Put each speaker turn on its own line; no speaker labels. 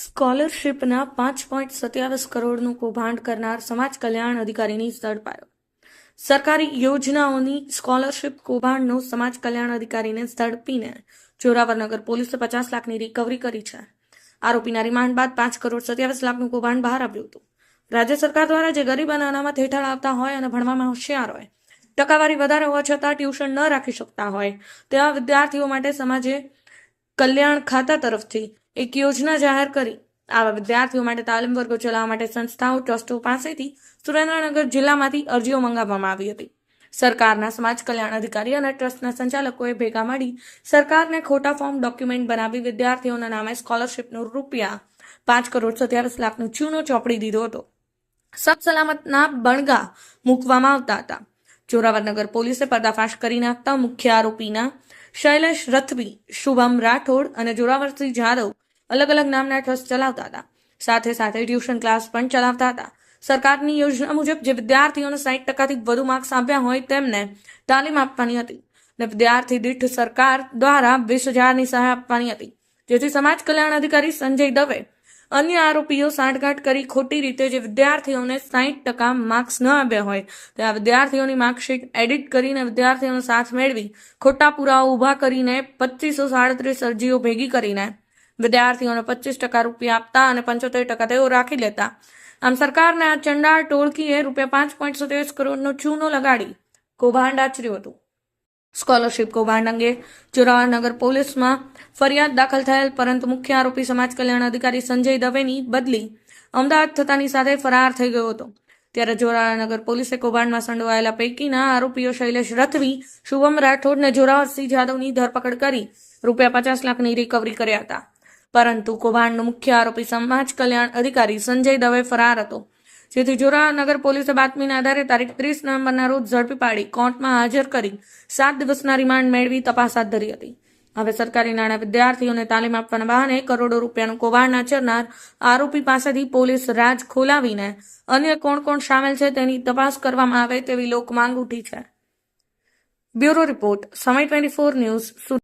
સ્કોલરશિપના પાંચ પોઈન્ટ સત્યાવીસ કરોડનું કૌભાંડ કરનાર સમાજ કલ્યાણ અધિકારીની ઝડપાયો. સરકારી યોજનાઓની સ્કોલરશિપ કૌભાંડનો સમાજ કલ્યાણ અધિકારીને ઝડપીને જોરાવરનગર પોલીસે પચાસ લાખની રિકવરી કરી છે. આરોપીના રિમાન્ડ બાદ પાંચ કરોડ સત્યાવીસ લાખનું કૌભાંડ બહાર આવ્યું હતું. રાજ્ય સરકાર દ્વારા જે ગરીબ અને અનામત હેઠળ આવતા હોય અને ભણવામાં હોશિયાર હોય, ટકાવારી વધારે હોવા છતાં ટ્યુશન ન રાખી શકતા હોય, તેવા વિદ્યાર્થીઓ માટે સમાજે કલ્યાણ ખાતા તરફથી એક યોજના જાહેર કરી. આવા વિદ્યાર્થીઓ માટે તાલીમ વર્ગો ચલાવવા માટે સંસ્થાઓ, ટ્રસ્ટો પાસેથી સુરેન્દ્રનગર જિલ્લામાંથી અરજીઓ મંગાવવામાં આવી હતી. સરકારના સમાજ કલ્યાણ અધિકારી અને ટ્રસ્ટના સંચાલકોએ ભેગા મળી સરકારને ખોટા ફોર્મ ડોક્યુમેન્ટ બનાવી વિદ્યાર્થીઓના નામે સ્કોલરશિપનું રૂપિયા પાંચ કરોડ સત્યાવીસ લાખનો ચૂનો ચોપડી દીધો હતો. સલામતના બણગા મૂકવામાં આવતા હતા. જોરાવરનગર પોલીસે પર્દાફાશ કરી નાખતા મુખ્ય આરોપીના શૈલેષ રથવી, શુભમ રાઠોડ અને જોરાવરસિંહ જાદવ અલગ અલગ નામના ટ્રસ્ટ ચલાવતા હતા. સાથે સાથે ટ્યુશન ક્લાસ પણ ચલાવતા હતા. સરકારની યોજના મુજબ જે વિદ્યાર્થીઓને સાઠ ટકાથી વધુ માર્ક્સ આપ્યા હોય તેમને તાલીમ આપવાની હતી અને વિદ્યાર્થી દીઠ સરકાર દ્વારા વીસ હજારની સહાય આપવાની હતી. જેથી સમાજ કલ્યાણ અધિકારી સંજય દવે અન્ય આરોપીઓ સાંઠગાંઠ કરી ખોટી રીતે જે વિદ્યાર્થીઓને સાહીઠ ટકા માર્ક્સ ન આપ્યા હોય, તે આ વિદ્યાર્થીઓની માર્કશીટ એડિટ કરીને વિદ્યાર્થીઓનો સાથ મેળવી ખોટા પુરાવા ઊભા કરીને પચીસો સાડત્રીસ અરજીઓ ભેગી કરીને વિદ્યાર્થીઓને પચીસ ટકા રૂપિયા આપતા અને પંચોતેર ટકા તેઓ રાખી લેતા. આમ સરકારને આ ચંડાળ ટોળકીએ રૂપિયા પાંચ પોઈન્ટ સત્યાવીસ કરોડનો ચૂનો લગાડી કૌભાંડ આચર્યું હતું. સ્કોલરશિપ કૌભાંડ અંગે જોરાવરનગર પોલીસમાં ફરિયાદ દાખલ થયેલ, પરંતુ મુખ્ય આરોપી સમાજ કલ્યાણ અધિકારી સંજય દવેની બદલી અમદાવાદ થતાની સાથે ફરાર થઈ ગયો હતો. ત્યારે જોરાવરનગર પોલીસે કૌભાંડમાં સંડોવાયેલા પૈકીના આરોપીઓ શૈલેષ રથવી, શુભમ રાઠોડને જોરાવરસિંહ જાદવની ધરપકડ કરી રૂપિયા પચાસ લાખની રિકવરી કર્યા હતા. પરંતુ કૌભાંડનો મુખ્ય આરોપી સમાજ કલ્યાણ અધિકારી સંજય દવે ફરાર હતો. જેથી જોરાનગર પોલીસે બાતમીના આધારે તારીખ ત્રીસ નવેમ્બરના રોજ ઝડપી પાડી કોર્ટમાં હાજર કરી સાત દિવસના રિમાન્ડ મેળવી તપાસ હાથ ધરી હતી. હવે સરકારી નાણાં વિદ્યાર્થીઓને તાલીમ આપવાના બહાને કરોડો રૂપિયાનું કૌભાંડ આચરનાર આરોપી પાસેથી પોલીસ રાજ ખોલાવીને અન્ય કોણ કોણ સામેલ છે તેની તપાસ કરવામાં આવે તેવી લોક માંગ ઉઠી છે. બ્યુરો રિપોર્ટ, સમય ટ્વેન્ટી ફોર ન્યૂઝ